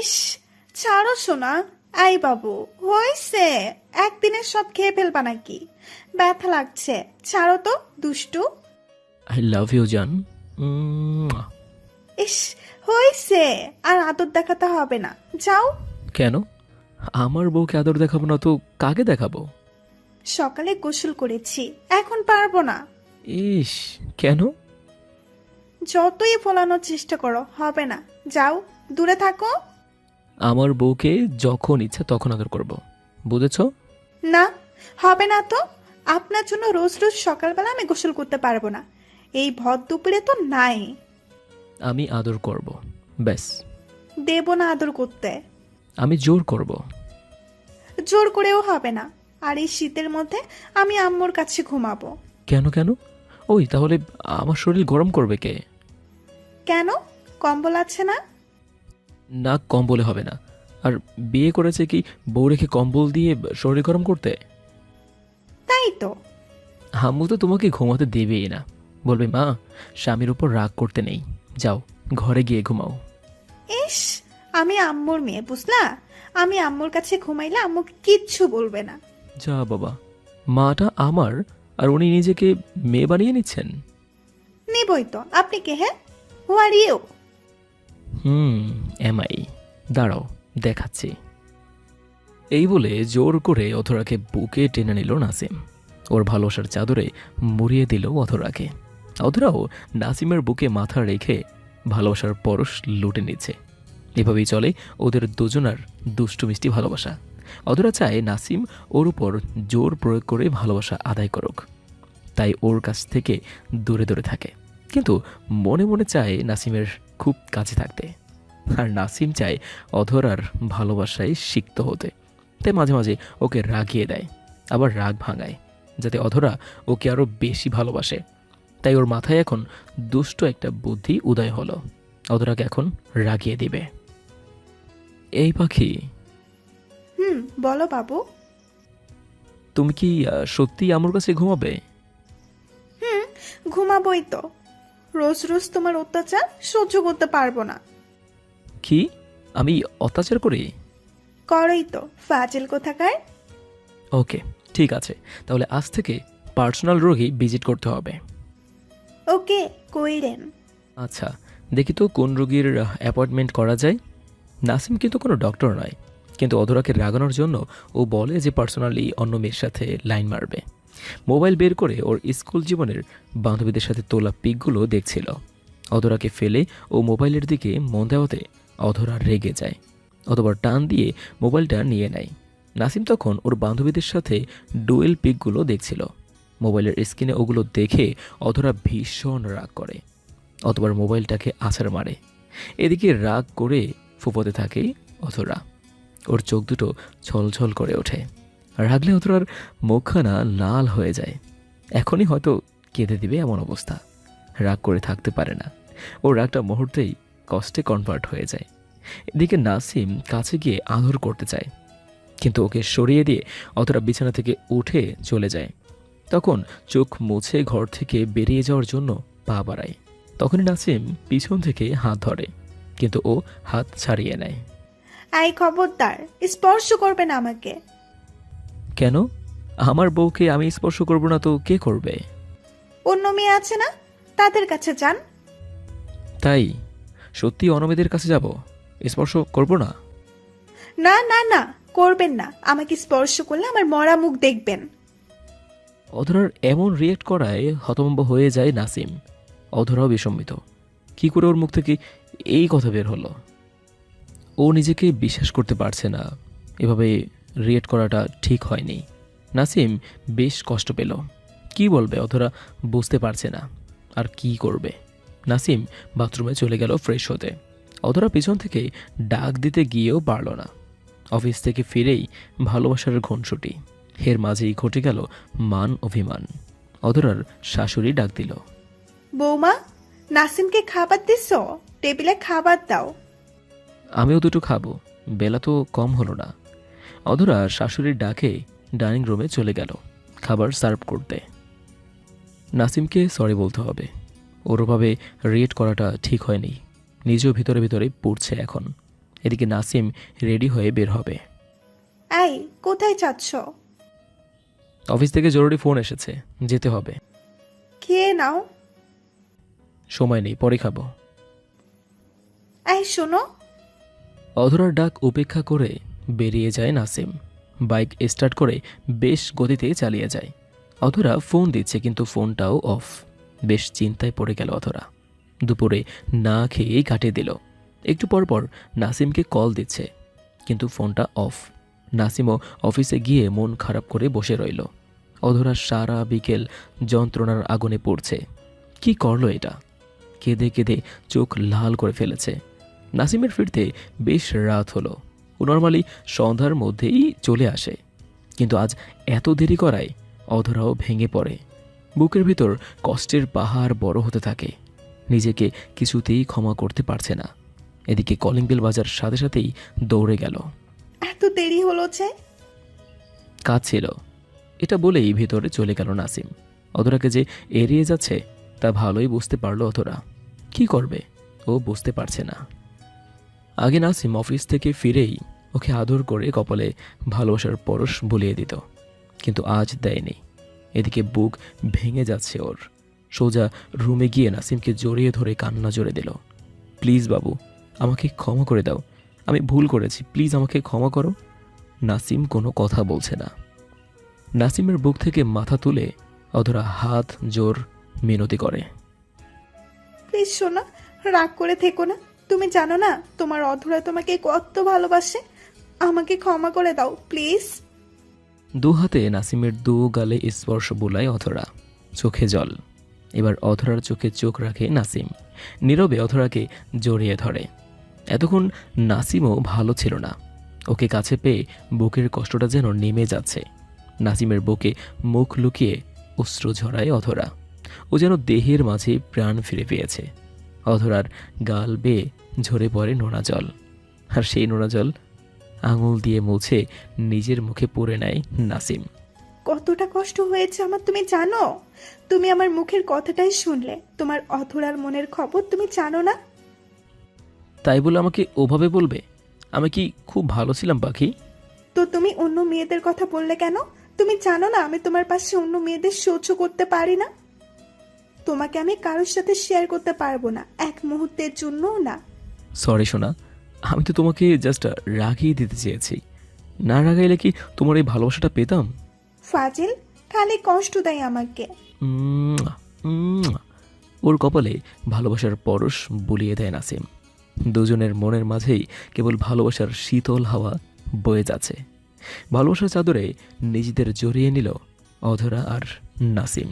ইস ছাড়ো শোনা আই বাবু হয়েছে। একদিনের সব খেয়ে ফেলবা নাকি? ব্যথা লাগছে। ছাড়ো তো দুষ্টু। আই লাভ ইউ জান ইস হয়েছে। আর আদর দেখাতে হবে না। যাও। কেন? আমার বউকে আদর দেখাবো না তো কাকে দেখাবো? সকালে গোসল করেছি। এখন পারব না। ইস কেন? যতই ফোলানোর চেষ্টা করো হবে না। যাও দূরে থাকো। আমার বউকে যখন ইচ্ছা তখন আদর করব। বুঝেছ? না হবে না তো। আপনার জন্য রোজ রোজ সকালবেলা আমি গোসল করতে পারব না। এই ভর দুপুরে তো নাই। আমি আদর করব ব্যাস। দেব না আদর করতে। আমি জোর করব। জোর করেও হবে না। আর এই শীতের মধ্যে আমি আম্মুর কাছে ঘুমাবো। কেন কেন? ওই তাহলে আমার শরীর গরম করবে কে? কেন? কম্বল আছে না? না কম্বলে হবে না। আর বিয়ে করেছে কি বউ রেখে কম্বল দিয়ে শরীর গরম করতে? তাই তো। হাম্মু তো তোমাকে ঘুমাতে দেবেই না। বলবে মা স্বামীর উপর রাগ করতে নেই। যাও ঘরে গিয়ে ঘুমাও। ইস আমি আম্মুর মেয়ে বুঝলা? আমি আম্মুর কাছে ঘুমাইলে আম্মু কিচ্ছু বলবে না। যা বাবা মাটা আমার আর উনি নিজেকে মেয়ে বানিয়ে নিচ্ছেন। নিবই তো। আপনি কে হ্যাঁ? Who are you hmm, MI. দাঁড়াও, দেখাচ্ছি। এই বলে জোর করে অথরাকে বুকে টেনে নিল নাসিম। ওর ভালোবাসার চাদরে মুড়িয়ে দিল অথরাকে অথরাও নাসিমের বুকে মাথা রেখে ভালোবাসার পরশ লুটে নিচ্ছে। এভাবেই চলে ওদের দুজনার দুষ্টু মিষ্টি ভালোবাসা। অধরা চায় নাসিম ওর উপর জোর প্রয়োগ করে ভালোবাসা আদায় করুক। তাই ওর কাছ থেকে দূরে দূরে থাকে। কিন্তু মনে মনে চায় নাসিমের খুব কাছে থাকতে। আর নাসিম চায় অধরার ভালোবাসায় সিক্ত হতে। তাই মাঝে মাঝে ওকে রাগিয়ে দেয় আবার রাগ ভাঙায় যাতে অধরা ওকে আরও বেশি ভালোবাসে। তাই ওর মাথায় এখন দুষ্ট একটা বুদ্ধি উদয় হলো। অধরাকে এখন রাগিয়ে দিবে। এই পাখি। হুম বলো বাবু। তুমি কি আহ, সত্যিই আমার কাছে ঘুমাবে? হুম ঘুমাবোই তো। রোজ রোজ তোমার অত্যাচার সহ্য করতে পারব না। কি? আমি অত্যাচার করি? করই তো। ফাজিল কোথাকার? ওকে ঠিক আছে। তাহলে আজ থেকে পার্সোনাল রোগী ভিজিট করতে হবে। ওকে কইরেন আচ্ছা দেখি তো কোন রোগীর অ্যাপয়েন্টমেন্ট করা যায়। নাসিম কিন্তু কোনো ডক্টর নয় কিন্তু অধরাকে রাগানোর জন্য ও বলে যে পার্সোনালি অন্য মেয়ের সাথে লাইন মারবে। মোবাইল বের করে ওর স্কুল জীবনের বান্ধবীদের সাথে তোলা পিকগুলো দেখছিল। অধরাকে ফেলে ও মোবাইলের দিকে মন দেওয়াতে অধরা রেগে যায়। অথবা টান দিয়ে মোবাইলটা নিয়ে নেয়। নাসিম তখন ওর বান্ধবীদের সাথে ডুয়েল পিকগুলো দেখছিল। মোবাইলের স্ক্রিনে ওগুলো দেখে অধরা ভীষণ রাগ করে। অতবার মোবাইলটাকে আছাড় মারে। এদিকে রাগ করে ফুপোতে থাকে অধরা। ওর চোখ দুটো ছলছল করে ওঠে। রাগলে অথরার মুখখানা লাল হয়ে যায়। এখনই হয়তো কেঁদে দিবে এমন অবস্থা। রাগ করে থাকতে পারে না। ও রাগটা মুহূর্তেই কষ্টে কনভার্ট হয়ে যায়। এদিকে নাসিম কাছে গিয়ে আদর করতে চায়। কিন্তু ওকে সরিয়ে দিয়ে অতরা বিছানা থেকে উঠে চলে যায়। তখন চোখ মুছে ঘর থেকে বেরিয়ে যাওয়ার জন্য পা বাড়ায়। তখনই নাসিম পিছন থেকে হাত ধরে, কিন্তু ও হাত ছাড়িয়ে নেয়। আই খবরদার, স্পর্শ করবে না আমাকে। কেন? আমার বউকে আমি স্পর্শ করব না তো কে করবে? অন্য মেয়ে আছে না? তাদের কাছে যান। তাই? সত্যি অনমেদের কাছে যাব? স্পর্শ করব না? না না না করবেন না। আমাকে স্পর্শ করলে আমার মরা মুখ দেখবেন। অধরার এমন রিয়েক্ট করায় হতভম্ব হয়ে যায় নাসিম। অধরাও বিসম্মিত কি করে ওর মুখ থেকে এই কথা বের হলো? ও নিজেকে বিশ্বাস করতে পারছে না। এভাবে রিয়েক্ট করাটা ঠিক হয়নি। নাসিম বেশ কষ্ট পেল। কি বলবে অধরা বুঝতে পারছে না। আর কি করবে? নাসিম বাথরুমে চলে গেল ফ্রেশ হতে। অধরা পিছন থেকে ডাক দিতে গিয়েও পারল না। অফিস থেকে ফিরেই ভালোবাসার ঘনছুটি এর মাঝেই ঘটে গেল মান অভিমান। অধরার শাশুড়ি ডাক দিল বৌমা নাসিমকে খাবার দিস টেবিলে খাবার দাও। আমিও দুটো খাব। বেলা তো কম হলো না। অধরা শাশুড়ির ডাকে ডাইনিং রুমে চলে গেল খাবার সার্ভ করতে। নাসিমকে সরি বলতে হবে। ওরভাবে রিয়েট করাটা ঠিক হয়নি। নিজেও ভিতরে ভিতরে পড়ছে এখন। এদিকে নাসিম রেডি হয়ে বের হবে। এই কোথায় যাচ্ছ? অফিস থেকে জরুরি ফোন এসেছে। যেতে হবে। খেয়ে নাও। সময় নেই পরে খাব। এই শোনো। অধরার ডাক উপেক্ষা করে বেরিয়ে যায় নাসিম। বাইক স্টার্ট করে বেশ গতিতে চালিয়ে যায়। অধরা ফোন দিচ্ছে কিন্তু ফোনটাও অফ। বেশ চিন্তায় পড়ে গেল অধরা। দুপুরে না খেয়েই কাটিয়ে দিল। একটু পর পর নাসিমকে কল দিচ্ছে, কিন্তু ফোনটা অফ। নাসিমও অফিসে গিয়ে মন খারাপ করে বসে রইল। অধরা সারা বিকেল যন্ত্রণার আগুনে পড়ছে। কি করল এটা? কেঁদে কেঁদে চোখ লাল করে ফেলেছে। নাসিমের ফিরতে বেশ রাত হলো। নর্মালি সন্ধ্যার মধ্যেই চলে আসে। কিন্তু আজ এত দেরি করায় অধরাও ভেঙে পড়ে। বুকের ভিতর কষ্টের পাহাড় বড় হতে থাকে। নিজেকে কিছুতেই ক্ষমা করতে পারছে না। এদিকে কলিং বেল বাজার সাথে সাথেই দৌড়ে গেল। এত দেরি হলো যে? কাজ ছিল। এটা বলেই ভিতরে চলে গেল নাসিম। অধরাকে যে এড়িয়ে যাচ্ছে তা ভালোই বুঝতে পারল অধরা। কি করবে? ও বুঝতে পারছে না। আগে নাসিম অফিস থেকে ফিরেই ওকে আদর করে কপালে ভালোবাসার পরশ বুলিয়ে দিত, কিন্তু আজ দেয়নি। এদিকে বুক ভেঙে যাচ্ছে ওর। সোজা রুমে গিয়ে নাসিমকে জড়িয়ে ধরে কান্না জোরে দিল। প্লিজ বাবু, আমাকে ক্ষমা করে দাও। আমি ভুল করেছি, প্লিজ আমাকে ক্ষমা করো। নাসিম কোনো কথা বলছে না। নাসিমের বুক থেকে মাথা তুলে অধরা হাত জোর মিনতি করে। প্লিজ শোনা, রাগ করে থেকো না। তুমি জানো না, তোমার অধরা তোমাকে কত ভালোবাসে। আমাকে ক্ষমা করে দাও, প্লিজ। দু হাতে নাসিমের দু গালে স্পর্শ বোলায় অধরা চোখে জল। এবার অধরার চোখে চোখ রাখে নাসিম। নীরবে অধরাকে জড়িয়ে ধরে। এতক্ষণ নাসিমও ভালো ছিল না। ওকে কাছে পেয়ে বুকের কষ্টটা যেন নেমে যাচ্ছে। নাসিমের বুকে মুখ লুকিয়ে অশ্রু ঝরায় অধরা ও যেন দেহের মাঝে প্রাণ ফিরে পেয়েছে। অধরার গাল বেয়ে ঝরে পড়ে নোনা জল। আর সেই নোনা জল আঙুল দিয়ে মুছে নিজের মুখে পড়ে নেয় নাসিম। কতটা কষ্ট হয়েছে আমার তুমি জানো? তুমি আমার মুখের কথাটাই শুনলে। তোমার অধরার মনের খবর তুমি জানো না? তাই বলে আমাকে ওভাবে বলবে? আমি কি খুব ভালো ছিলাম পাখি? তো তুমি অন্য মেয়েদের কথা বললে কেন? তুমি জানো না আমি তোমার পাশে অন্য মেয়েদের সহ্য করতে পারি না? তোমাকে আমি কারোর সাথে শেয়ার করতে পারব না এক মুহূর্তের জন্যও না। সরি সোনা। আমি তো তোমাকে জাস্ট রাগিয়ে দিতে চেয়েছি। না রাগাইলে কি তোমার এই ভালোবাসাটা পেতাম? ফাজিল খালি কষ্ট দেয় আমাকে। উম, উম। ওর কপালে ভালোবাসার পরশ বুলিয়ে দেয় নাসিম। দুজনের মনের মাঝেই কেবল ভালোবাসার শীতল হাওয়া বয়ে যাচ্ছে। ভালোবাসার চাদরে নিজেদের জড়িয়ে নিল অধরা আর নাসিম।